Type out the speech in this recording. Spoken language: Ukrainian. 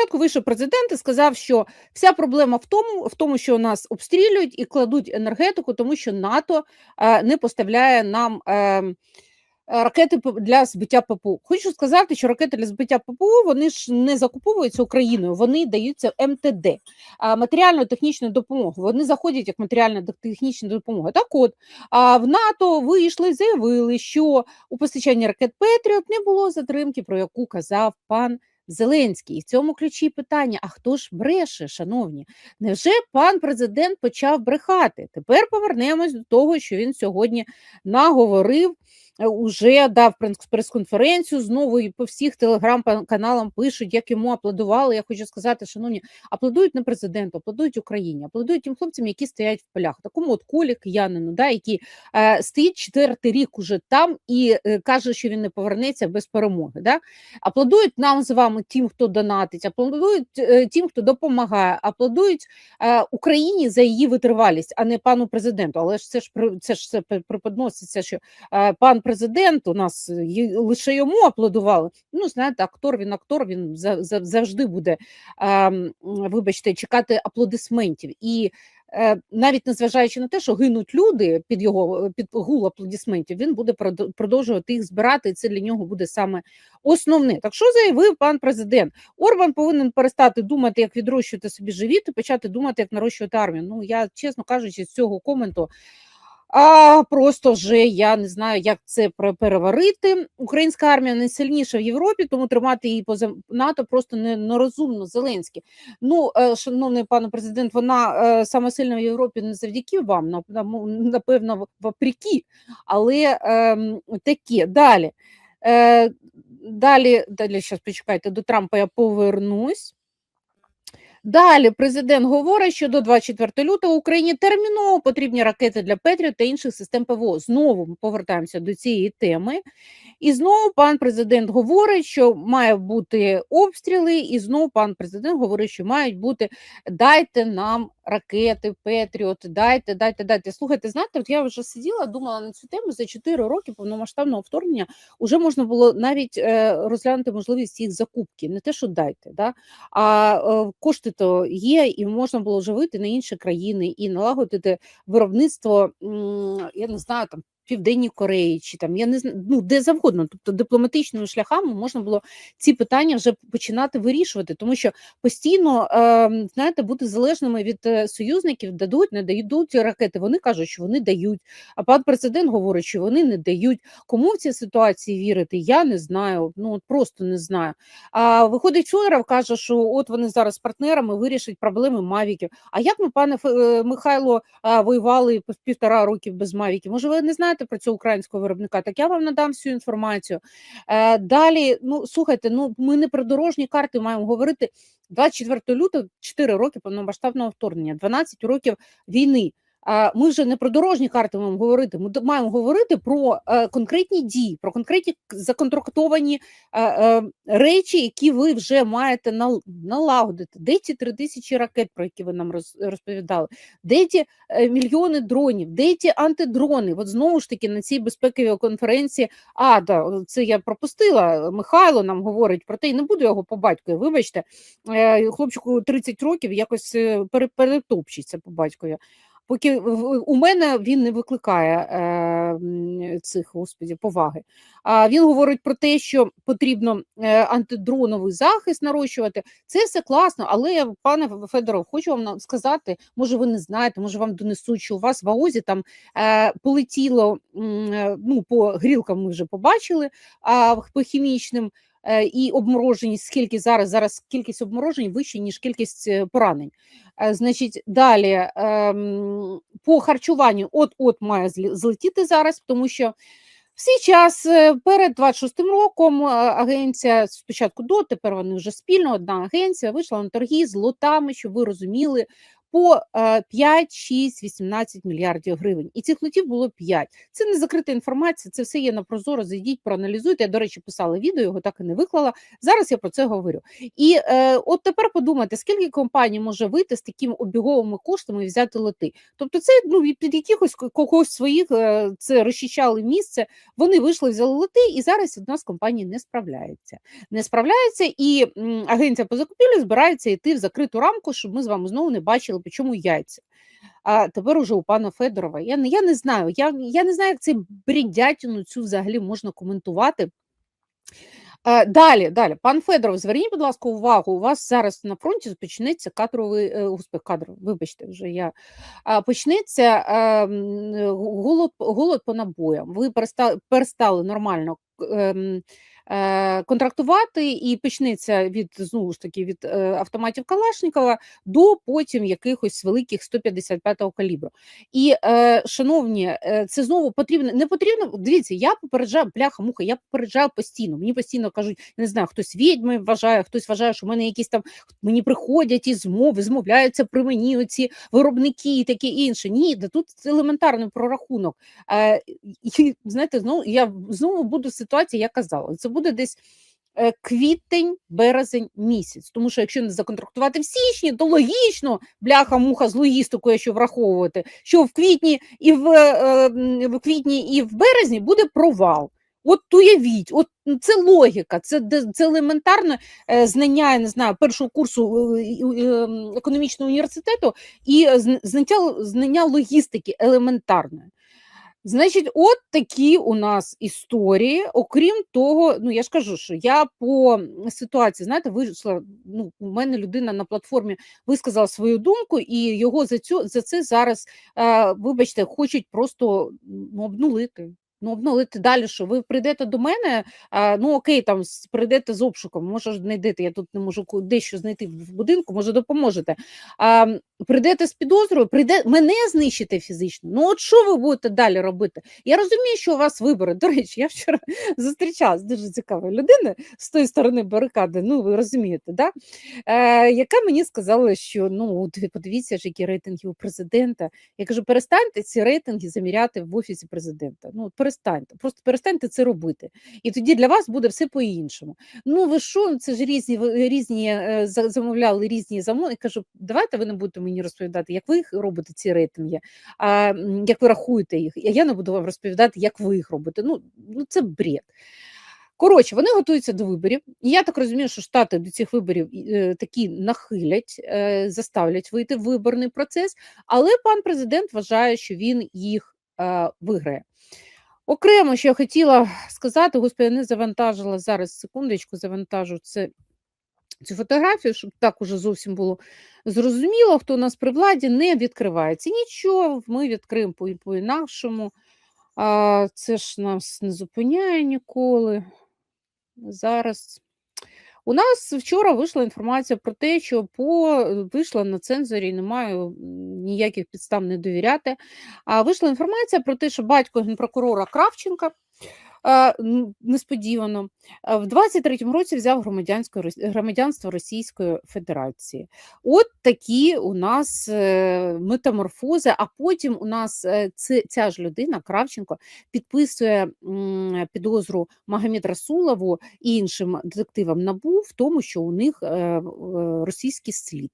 спочатку вийшов президент і сказав, що вся проблема в тому, в тому, що нас обстрілюють і кладуть енергетику, тому що НАТО е, не поставляє нам. Е, Ракети для збиття ППУ. Хочу сказати, що ракети для збиття ППУ вони ж не закуповуються Україною, вони даються МТД, матеріально-технічну допомогу. Вони заходять як матеріально-технічна допомога. Так от в НАТО вийшли, заявили, що у постачанні ракет Петріот не було затримки, про яку казав пан Зеленський. І в цьому ключі питання: а хто ж бреше, шановні? Невже пан президент почав брехати? Тепер повернемось до того, що він сьогодні наговорив. Е, уже дав прес-конференцію знову і по всіх телеграм-каналам пишуть, як йому аплодували. Я хочу сказати, шановні, аплодують не президенту, аплодують Україні, аплодують тим хлопцям, які стоять в полях. Такому от колі киянину, да, який е, стоїть четвертий рік уже там і е, каже, що він не повернеться без перемоги. Да? Аплодують нам з вами тим, хто донатить, аплодують е, тим, хто допомагає, аплодують е, Україні за її витривалість, а не пану президенту. Але ж це ж це ж це преподноситься, що е, пан президент президент у нас е, лише йому аплодували. Ну, знаєте, актор він актор, він завжди буде, вибачте, чекати аплодисментів. І е, навіть незважаючи на те, що гинуть люди під його під гул аплодисментів, він буде продовжувати їх збирати, і це для нього буде саме основне. Так що заявив пан президент? Орбан повинен перестати думати, як відрощувати собі живіт, і почати думати, як нарощувати армію. Ну я чесно кажучи, з цього коменту. А просто вже я не знаю, як це переварити. Українська армія найсильніша в Європі, тому тримати її поза НАТО просто нерозумно. Зеленський. Ну, е, шановний пане президент, вона е, саме сильна в Європі не завдяки вам, напевно, вопреки, але ем, таке далі. Е, далі, далі, зараз почекайте, до Трампа я повернусь. Далі президент говорить, що до 24 лютого Україні терміново потрібні ракети для Петріо та інших систем ПВО. Знову ми повертаємося до цієї теми. І знову пан президент говорить, що має бути обстріли, і знову пан президент говорить, що мають бути дайте нам ракети, Петріот, дайте, дайте, дайте. Слухайте, знаєте, от я вже сиділа, думала на цю тему за 4 роки повномасштабного вторгнення вже можна було навіть е, розглянути можливість їх закупки, не те, що дайте, да? а е, кошти то є, і можна було живити на інші країни і налагодити виробництво, я не знаю, там Південній Кореї, чи там я не знаю, ну де завгодно, тобто дипломатичними шляхами можна було ці питання вже починати вирішувати, тому що постійно е, знаєте, бути залежними від е, союзників дадуть, не дають ракети. Вони кажуть, що вони дають. А пан президент говорить, що вони не дають. Кому в цій ситуації вірити? Я не знаю. Ну просто не знаю. А виходить, Федоров каже, що от вони зараз партнерами вирішать проблеми Мавіків. А як ми, пане е, Михайло, воювали півтора років без Мавіків? Може, ви не знаєте? Знаєте про цього українського виробника, так я вам надам всю інформацію. Е, Далі, ну слухайте, ну ми не про дорожні карти маємо говорити. 24 лютого, 4 роки повномасштабного вторгнення, 12 років війни ми вже не про дорожні карти маємо говорити. Ми маємо говорити про е, конкретні дії, про конкретні законтрактовані е, е, речі, які ви вже маєте налагодити. Де ті три тисячі ракет, про які ви нам розповідали, де ті мільйони дронів, де ті антидрони? От знову ж таки на цій безпековій конференції. А да, це я пропустила. Михайло нам говорить про те, і не буду його по батькові. Вибачте, хлопчику 30 років якось перетопчиться по батькові. Поки у мене він не викликає е, цих господів поваги. А він говорить про те, що потрібно е, антидроновий захист нарощувати. Це все класно, але пане Федоров, хочу вам сказати, може, ви не знаєте, може вам донесуть, що у вас в АОЗі там е, полетіло е, ну, по грілкам. Ми вже побачили, а по хімічним. Е, і обмороженість, скільки зараз зараз кількість обморожень вища, ніж кількість е, поранень. Е, значить, далі ем, по харчуванню от-от має злетіти зараз, тому що всі час перед 26-м роком агенція спочатку до тепер вони вже спільно одна агенція вийшла на торги з лотами, щоб ви розуміли по е, 5, 6, 18 мільярдів гривень. І цих лотів було 5. Це не закрита інформація, це все є на прозоро. Зайдіть, проаналізуйте. Я, до речі, писала відео, його так і не виклала. Зараз я про це говорю. І е, от тепер подумайте, скільки компаній може вийти з такими обіговими коштами і взяти лоти. Тобто, це ну під якихось когось своїх е, це розчищали місце. Вони вийшли, взяли лоти, і зараз одна з компаній не справляється. Не справляється, і м, агенція по закупівлі збирається йти в закриту рамку, щоб ми з вами знову не бачили, по чому яйця. А тепер уже у пана Федорова. Я я не знаю. Я я не знаю, як цей бредятину цю взагалі можна коментувати. Е, Далі, далі, пан Федоров, зверніть, будь ласка, увагу. У вас зараз на фронті почнеться кадровий е, господи, кадр, вибачте, вже я а, почнеться м, голод, голод по набоям. Ви перестали, перестали нормально. Е, Контрактувати і почнеться від знову ж таки від е, автоматів Калашникова до потім якихось великих 155-го калібру. І, е, шановні, це знову потрібно, не потрібно. Дивіться, я попереджаю, бляха, муха, я попереджаю постійно. Мені постійно кажуть, не знаю, хтось відьми вважає, хтось вважає, що в мене якісь там мені приходять і змови, змовляються при мені оці виробники і таке інше. Ні, да тут елементарний прорахунок. І, знаєте, знову я знову буду в ситуації, я казала, це буде десь. е, Квітень, березень місяць, тому що якщо не законтрактувати в січні, то логічно бляха муха з логістикою, що враховувати, що в квітні і в, е, в квітні і в березні буде провал. От уявіть, от це логіка, це це елементарне е, знання, я не знаю, першого курсу економічного університету і знання, знання логістики елементарне. Значить, от такі у нас історії. Окрім того, ну я ж кажу, що я по ситуації, знаєте, вийшла. Ну, у мене людина на платформі висказала свою думку, і його за цю за це зараз, е, вибачте, хочуть просто ну, обнулити. Ну, обнулити далі, що ви прийдете до мене, а, ну окей, там прийдете з обшуком, може знайдете, я тут не можу дещо знайти в будинку, може допоможете. А, м, прийдете з підозрою, прийде мене знищите фізично. Ну от що ви будете далі робити? Я розумію, що у вас вибори. До речі, я вчора зустрічалась з дуже цікавою людиною з тої сторони барикади. Ну ви розумієте, да? е, яка мені сказала, що ну подивіться ж, які рейтинги у президента. Я кажу, перестаньте ці рейтинги заміряти в офісі президента. Ну перестаньте, просто перестаньте це робити. І тоді для вас буде все по-іншому. Ну ви що, це ж різні різні е, замовляли різні замовлення. Я кажу, давайте ви не будете мені розповідати, як ви їх робите ці рейтинги, а як ви рахуєте їх. А я не буду вам розповідати, як ви їх робите. Ну, ну це бред. Коротше, вони готуються до виборів. І я так розумію, що штати до цих виборів е, такі нахилять, е, заставлять вийти в виборний процес. Але пан президент вважає, що він їх е, виграє. Окремо, що я хотіла сказати, господи, не завантажила зараз секундочку, завантажу це. Цю фотографію, щоб так уже зовсім було зрозуміло, хто у нас при владі не відкривається. Нічого, ми відкриємо по- по-інакшому. А, це ж нас не зупиняє ніколи. Зараз. У нас вчора вийшла інформація про те, що по вийшла на цензорі, не маю ніяких підстав не довіряти. А вийшла інформація про те, що батько генпрокурора Кравченка несподівано в 23-му році взяв громадянське громадянство Російської Федерації. От такі у нас е, метаморфози. А потім у нас е, ця ж людина, Кравченко, підписує підозру Магомед Расулову і іншим детективам НАБУ в тому, що у них е, російський слід.